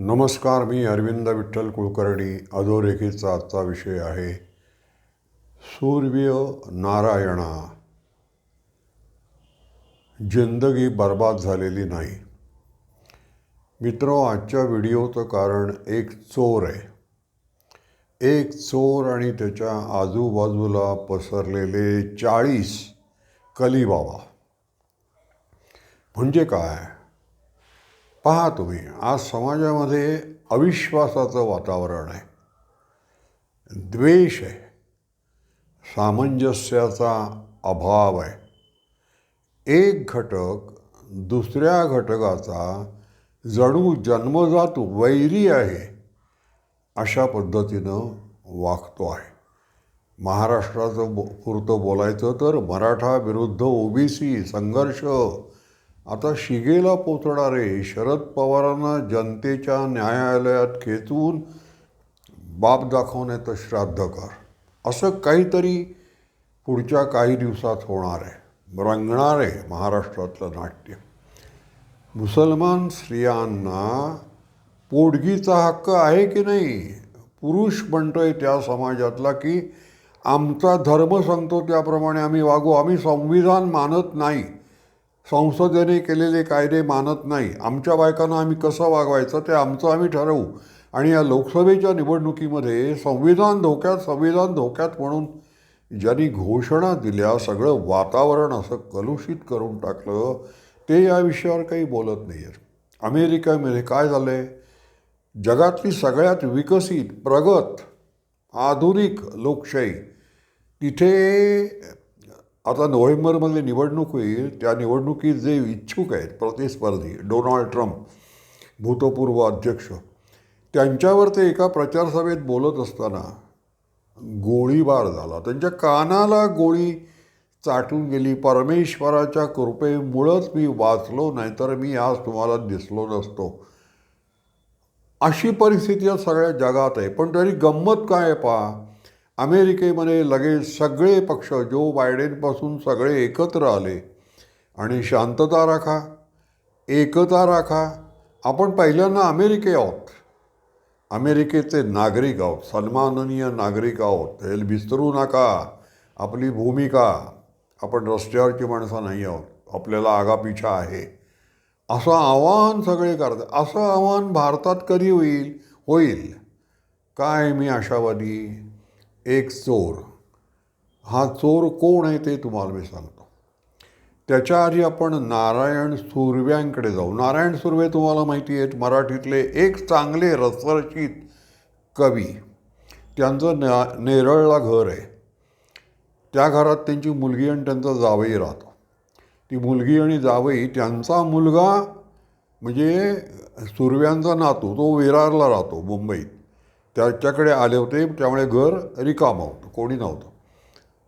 नमस्कार मी अरविंद विठ्ठल कुलकर्णी. अधोरेखितचा आजचा विषय आहे सूर्य नारायणा. जिंदगी बर्बाद झालेली नाही. मित्र आजच्या व्हिडिओचं कारण एक चोर आहे. एक चोर आणि त्याच्या आजूबाजूला पसरलेले चाळीस कलीबाबा म्हणजे काय? पहा तुम्ही आज समाजामध्ये अविश्वासाचं वातावरण आहे. द्वेष आहे. सामंजस्याचा अभाव आहे. एक घटक दुसऱ्या घटकाचा जणू जन्मजात वैरी आहे अशा पद्धतीनं वागतो आहे. महाराष्ट्राचं बो पुरतं बोलायचं तर मराठा विरुद्ध ओबीसी संघर्ष आता शिगेला पोचणारे शरद पवारांना जनतेच्या न्यायालयात खेचून बाप दाखवण्याचं श्राद्ध कर. असं काहीतरी पुढच्या काही दिवसात होणार आहे. रंगणार आहे महाराष्ट्रातलं नाट्य. मुसलमान स्त्रियांना पोटगीचा हक्क आहे की नाही? पुरुष म्हणतोय त्या समाजातला की आमचा धर्म सांगतो त्याप्रमाणे आम्ही वागू. आम्ही संविधान मानत नाही. संसदेने केलेले कायदे मानत नाही. आमच्या बायकांना आम्ही कसं वागवायचं ते आमचं आम्ही ठरवू. आणि या लोकसभेच्या निवडणुकीमध्ये संविधान धोक्यात संविधान धोक्यात म्हणून ज्यांनी घोषणा दिल्या सगळं वातावरण असं कलुषित करून टाकलं ते या विषयावर काही बोलत नाही आहेत अमेरिकेमध्ये काय झालं आहे जगातली सगळ्यात विकसित प्रगत आधुनिक लोकशाही. तिथे आता नोव्हेंबरमध्ये निवडणूक होईल त्या निवडणुकीत जे इच्छुक आहेत प्रतिस्पर्धी डोनाल्ड ट्रम्प भूतपूर्व अध्यक्ष त्यांच्यावर ते एका प्रचारसभेत बोलत असताना गोळीबार झाला. त्यांच्या कानाला गोळी चाटून गेली. परमेश्वराच्या कृपेमुळंच मी वाचलो नाहीतर मी आज तुम्हाला दिसलो नसतो. अशी परिस्थिती आज सगळ्या जगात आहे. पण तरी गंमत काय आहे पहा? अमेरिकेमध्ये लगेच सगळे पक्ष जो बायडेनपासून सगळे एकत्र आले. आणि शांतता राखा. एकता राखा. आपण पहिल्यांदा अमेरिके आहोत. अमेरिकेचे नागरिक आहोत. सन्माननीय नागरिक आहोत. हे विसरू नका. आपली भूमिका. आपण रस्त्यावरची माणसं नाही आहोत. आपल्याला आगापिछा आहे. असं आव्हान सगळे करतात. असं आव्हान भारतात कधी होईल? होईल. काय मी आशावादी? एक चोर. हा चोर कोण आहे ते तुम्हाला मी सांगतो. त्याच्या आधी आपण नारायण सुर्व्यांकडे जाऊ. नारायण सुर्वे तुम्हाला माहिती आहेत मराठीतले एक चांगले रसरचित कवी. त्यांचं ना नेरळला घर आहे. त्या घरात त्यांची मुलगी आणि त्यांचा जावई राहतो. ती मुलगी आणि जावई त्यांचा मुलगा म्हणजे सुर्व्यांचा नातू तो विरारला राहतो मुंबईत. त्याच्याकडे आले होते त्यामुळे घर रिकामं होतं कोणी नव्हतं.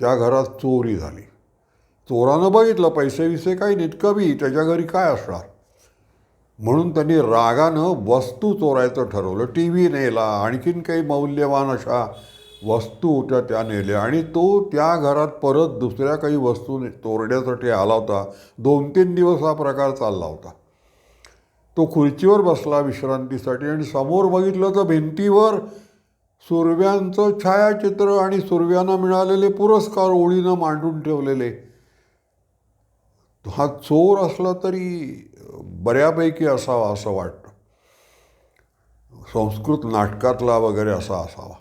त्या घरात चोरी झाली. चोरानं बघितलं पैसे विसे काही नाहीत कमी त्याच्या घरी काय असणार? म्हणून त्यांनी रागानं वस्तू चोरायचं ठरवलं. टी व्ही नेला आणखीन काही मौल्यवान अशा वस्तू होत्या त्या नेल्या आणि तो त्या घरात परत दुसऱ्या काही वस्तू चोरण्यासाठी आला होता. दोन तीन दिवस हा प्रकार चालला होता. तो खुर्चीवर बसला विश्रांतीसाठी आणि समोर बघितलं तर भिंतीवर सुरव्यांचं छायाचित्र आणि सुरव्यांना मिळालेले पुरस्कार ओळीनं मांडून ठेवलेले. हा चोर असला तरी बऱ्यापैकी असावा असं वाटतं. संस्कृत नाटकातला वगैरे असा असावा.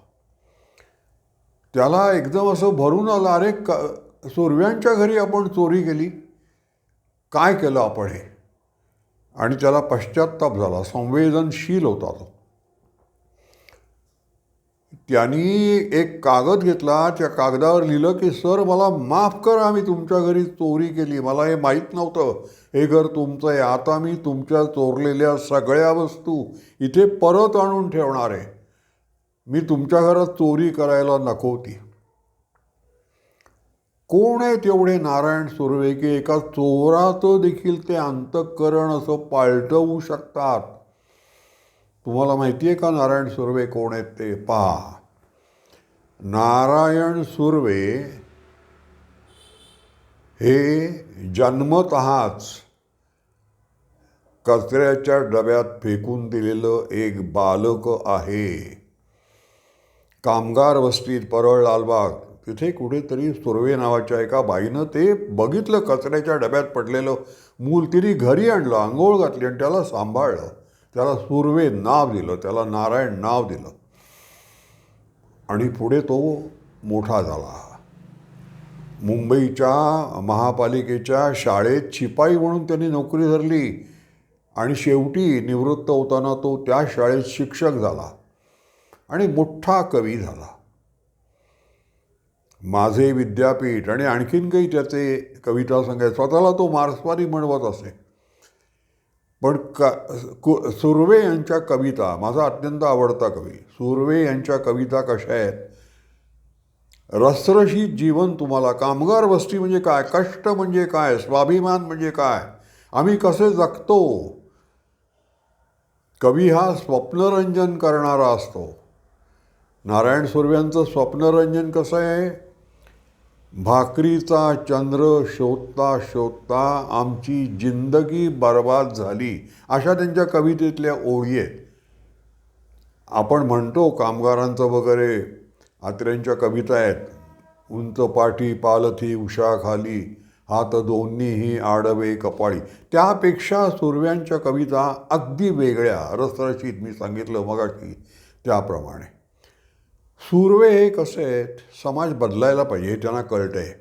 त्याला एकदम असं भरून आलं अरे का सुरव्यांच्या घरी आपण चोरी केली. काय केलं आपण हे? आणि त्याला पश्चात्ताप झाला संवेदनशील होता तो. त्यांनी एक कागद घेतला त्या कागदावर लिहिलं की सर मला माफ करा मी तुमच्या घरी चोरी केली मला हे माहीत नव्हतं. हे घर तुमचं आहे. आता मी तुमच्या चोरलेल्या सगळ्या वस्तू इथे परत आणून ठेवणार आहे. मी तुमच्या घरात चोरी करायला नको होती कोण आहे तेवढे नारायण सुर्वे की एका चोराचं देखील ते अंतःकरण असं पालटवू शकतात. तुम्हाला माहिती आहे का नारायण सुर्वे कोण आहेत ते? पहा. नारायण सुर्वे हे जन्मतःच कचऱ्याच्या डब्यात फेकून दिलेलं एक बालक आहे. कामगार वस्तीत परळ लालबाग. तिथे कुठेतरी सुर्वे नावाच्या एका बाईनं ते बघितलं कचऱ्याच्या डब्यात पडलेलं मूल तिने घरी आणलं आंघोळ घातली आणि त्याला सांभाळलं. त्याला सुर्वे नाव दिलं त्याला नारायण नाव दिलं. आणि पुढे तो मोठा झाला. मुंबईच्या महापालिकेच्या शाळेत शिपाई म्हणून त्यांनी नोकरी धरली आणि शेवटी निवृत्त होताना तो त्या शाळेत शिक्षक झाला आणि मोठा कवी झाला. माझे विद्यापीठ आणि आणखीन काही त्याचे कविता संघ स्वतःला तो मार्क्सवादी म्हणवत असे. पण क कु सुर्वे यांच्या कविता माझा अत्यंत आवडता कवी सुर्वे यांच्या कविता कशा आहेत? रसरशीत जीवन तुम्हाला कामगार वस्ती म्हणजे काय? कष्ट म्हणजे काय? स्वाभिमान म्हणजे काय? आम्ही कसे जगतो? कवी हा स्वप्नरंजन करणारा असतो. नारायण सुर्व्यांचं स्वप्नरंजन कसं आहे? भाकरीचा चंद्र शोधता शोधता आमची जिंदगी बर्बाद झाली अशा त्यांच्या कवितेतल्या ओळी आहेत. आपण म्हणतो कामगारांचं वगैरे आत्र्यांच्या कविता आहेत. उंच पाठी पालथी उषा खाली हात दोन्हीही आडवे कपाळी. त्यापेक्षा सुरव्यांच्या कविता अगदी वेगळ्या. रसरशीत मी सांगितलं मगाशी त्याप्रमाणे. सुर्वे हे कसे आहेत? समाज बदलायला पाहिजे हे त्यांना कळतं आहे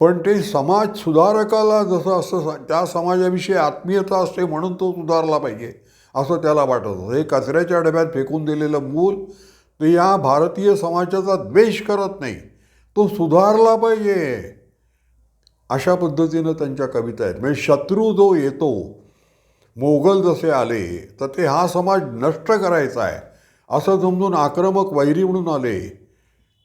पण ते समाज सुधारकाला जसं असं त्या समाजाविषयी आत्मीयता असते म्हणून तो सुधारला पाहिजे असं त्याला वाटत होतं. हे कचऱ्याच्या डब्यात फेकून दिलेलं मूल ते या भारतीय समाजाचा द्वेष करत नाही. तो सुधारला पाहिजे. अशा पद्धतीनं त्यांच्या कविता आहेत. म्हणजे शत्रू जो येतो मोगल जसे आले तर ते हा समाज नष्ट करायचा आहे. असं जमजून आक्रमक वैरी म्हणून आले.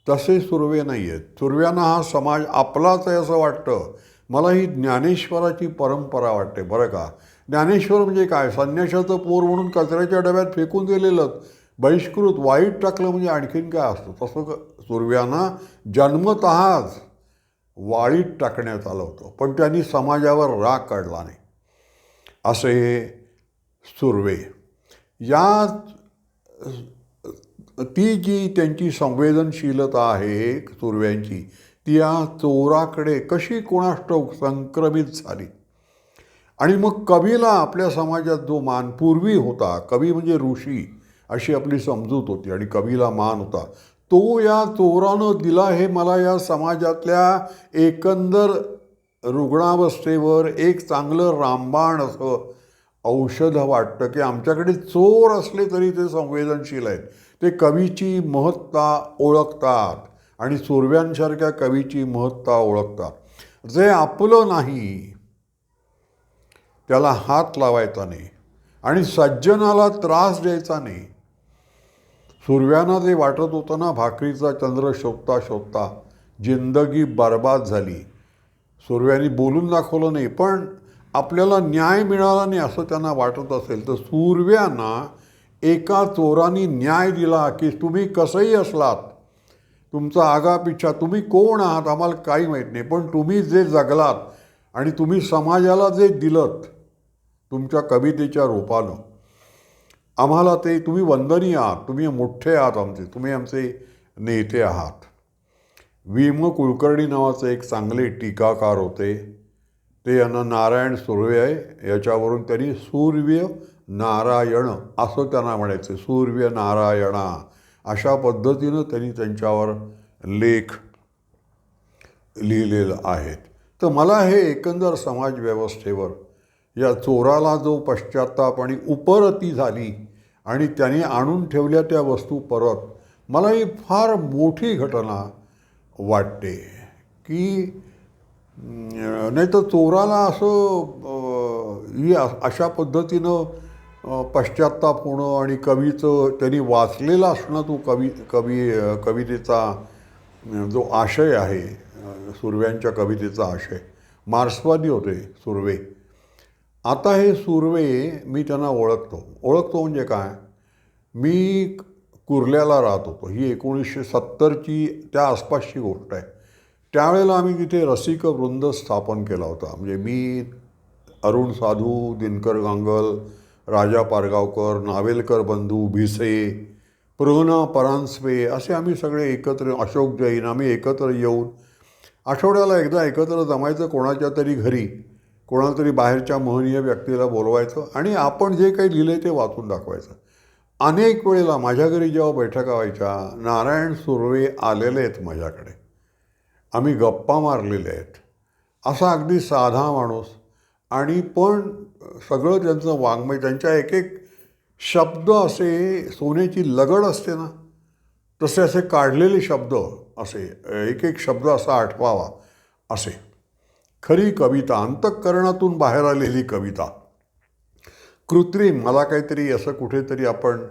तसे सुर्वे नाही आहेत सुर्व्यांना हा समाज आपलाच आहे असं वाटतं. मला ही ज्ञानेश्वराची परंपरा वाटते. बरं का? ज्ञानेश्वर म्हणजे काय? संन्याशाचं पोर म्हणून कचऱ्याच्या डब्यात फेकून दिलेलं बहिष्कृत वाईट टाकलं म्हणजे आणखीन काय असतं? तसं क- सुर्व्यांना जन्मतःच वाळीत टाकण्यात आलं होतं. पण त्यांनी समाजावर राग काढला नाही. असे सुर्वे. या ती जी त्यांची संवेदनशीलता आहे चोरव्यांची. ती या चोराकडे कशी कोणाष्टोक संक्रमित झाली? आणि मग कवीला आपल्या समाजात जो मान पूर्वी होता कवी म्हणजे ऋषी अशी आपली समजूत होती आणि कवीला मान होता तो या चोरानं दिला हे मला या समाजातल्या एकंदर रुग्णावस्थेवर एक चांगलं रामबाण असं औषध वाटतं की आमच्याकडे चोर असले तरी ते संवेदनशील आहेत. ते कवीची महत्ता ओळखतात आणि सुरव्यांसारख्या कवीची महत्ता ओळखतात. जे आपलं नाही त्याला हात लावायचा नाही आणि सज्जनाला त्रास द्यायचा नाही. सुरव्यांना जे वाटत होतं ना भाकरीचा चंद्र शोधता शोधता जिंदगी बर्बाद झाली. सुरव्यांनी बोलून दाखवलं नाही पण आपल्याला न्याय मिळाला नाही असं त्यांना वाटत असेल तर सुरव्यांना एका चोराने न्याय दिला की तुम्ही कसंही असलात तुमचा आगापिच्छा तुम्ही कोण आहात आम्हाला काही माहीत नाही पण तुम्ही जे जगलात आणि तुम्ही समाजाला जे दिलत तुमच्या कवितेच्या रूपानं आम्हाला ते तुम्ही वंदनीय आहात तुम्ही मोठे आहात आमचे तुम्ही आमचे नेते आहात. विम कुलकर्णी नावाचे एक चांगले टीकाकार होते. ते यांना नारायण सुर्वे आहे याच्यावरून त्यांनी सूर्य नारायण असं त्यांना म्हणायचं. सूर्य नारायणा. अशा पद्धतीनं त्यांनी त्यांच्यावर लेख लिहिलेलं आहेत. तर मला हे एकंदर समाज व्यवस्थेवर या चोराला जो पश्चाताप आणि उपरती झाली आणि त्याने आणून ठेवल्या त्या वस्तू परत मला ही फार मोठी घटना वाटते की नाही तर चोराला असं अशा पद्धतीनं पश्चाताप होणं आणि कवीचं त्यांनी वाचलेला असणं तो कवी कवी कवितेचा जो आशय आहे सुर्व्यांच्या कवितेचा आशय. मार्क्सवादी होते सुर्वे. आता हे सुर्वे मी त्यांना ओळखतो. ओळखतो म्हणजे काय? मी कुर्ल्याला राहत होतो. ही एकोणीसशे सत्तरची त्या आसपासची गोष्ट आहे. त्यावेळेला आम्ही तिथे रसिक वृंद स्थापन केला होता. म्हणजे मी अरुण साधू दिनकर गांगल राजा पारगावकर नावेलकर बंधू भिसे प्रोना परांजपे असे आम्ही सगळे एकत्र अशोक जैन आम्ही एकत्र येऊन आठवड्याला एकदा एकत्र जमायचं कोणाच्या तरी घरी कोणाला तरी बाहेरच्या महनीय व्यक्तीला बोलवायचं आणि आपण जे काही लिहिलं ते वाचून दाखवायचं. अनेक वेळेला माझ्या घरी जेव्हा बैठका व्हायच्या नारायण सुर्वे आलेले आहेत माझ्याकडे. आम्ही गप्पा मारलेले आहेत. असा अगदी साधा माणूस. आणि पण सगळं त्यांचं वाङ्मय त्यांच्या एक एक शब्द असे सोन्याची लगड असते ना तसे असे काढलेले शब्द असे एक एक शब्द असा आठवावा असे. खरी कविता अंतःकरणातून बाहेर आलेली कविता. कृत्रिम मला काहीतरी असं कुठेतरी आपण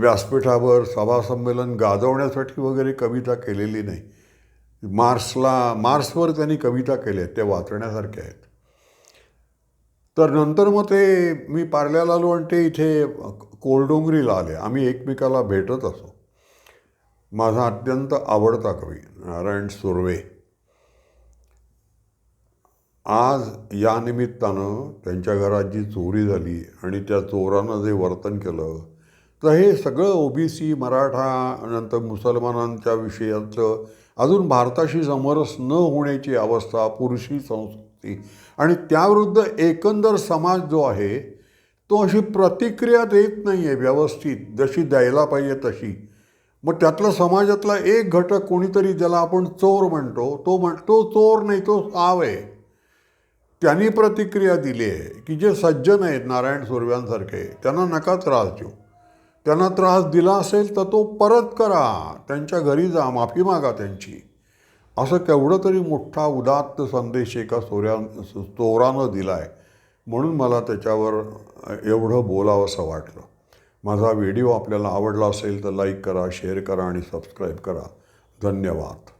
व्यासपीठावर सभासंमेलन गाजवण्यासाठी वगैरे कविता केलेली नाही. मार्सला मार्सवर त्यांनी कविता केल्या आहेत, त्या वाचण्यासारख्या आहेत. तर नंतर मग ते मी पार्ल्याला आलो आणि ते इथे कोलडोंगरीला आले. आम्ही एकमेकाला भेटत असो. माझा अत्यंत आवडता कवी नारायण सुर्वे. आज या निमित्तानं त्यांच्या घरात जी चोरी झाली आणि त्या चोरानं जे वर्तन केलं तर हे सगळं ओबीसी मराठा नंतर मुसलमानांच्या विषयाचं अजून भारताशी समरस न होण्याची अवस्था पुरुषी संस्कृती आणि त्याविरुद्ध एकंदर समाज जो आहे तो अशी प्रतिक्रिया देत नाही आहे व्यवस्थित. जशी द्यायला पाहिजे तशी. मग त्यातला समाजातला एक घटक कोणीतरी ज्याला आपण चोर म्हणतो तो म्हण तो चोर नाही तो साव आहे. त्यांनी प्रतिक्रिया दिली आहे की जे सज्जन आहेत नारायण सुर्व्यांसारखे त्यांना नका त्रास देऊ. त्यांना त्रास दिला असेल तर तो परत करा. त्यांच्या घरी जा माफी मागा त्यांची. असं केवढं तरी मोठा उदात्त संदेश एका सोऱ्या चोरानं दिला आहे म्हणून मला त्याच्यावर एवढं बोलावंसं वाटलं. माझा व्हिडिओ आपल्याला आवडला असेल तर लाईक करा शेअर करा आणि सबस्क्राईब करा. धन्यवाद.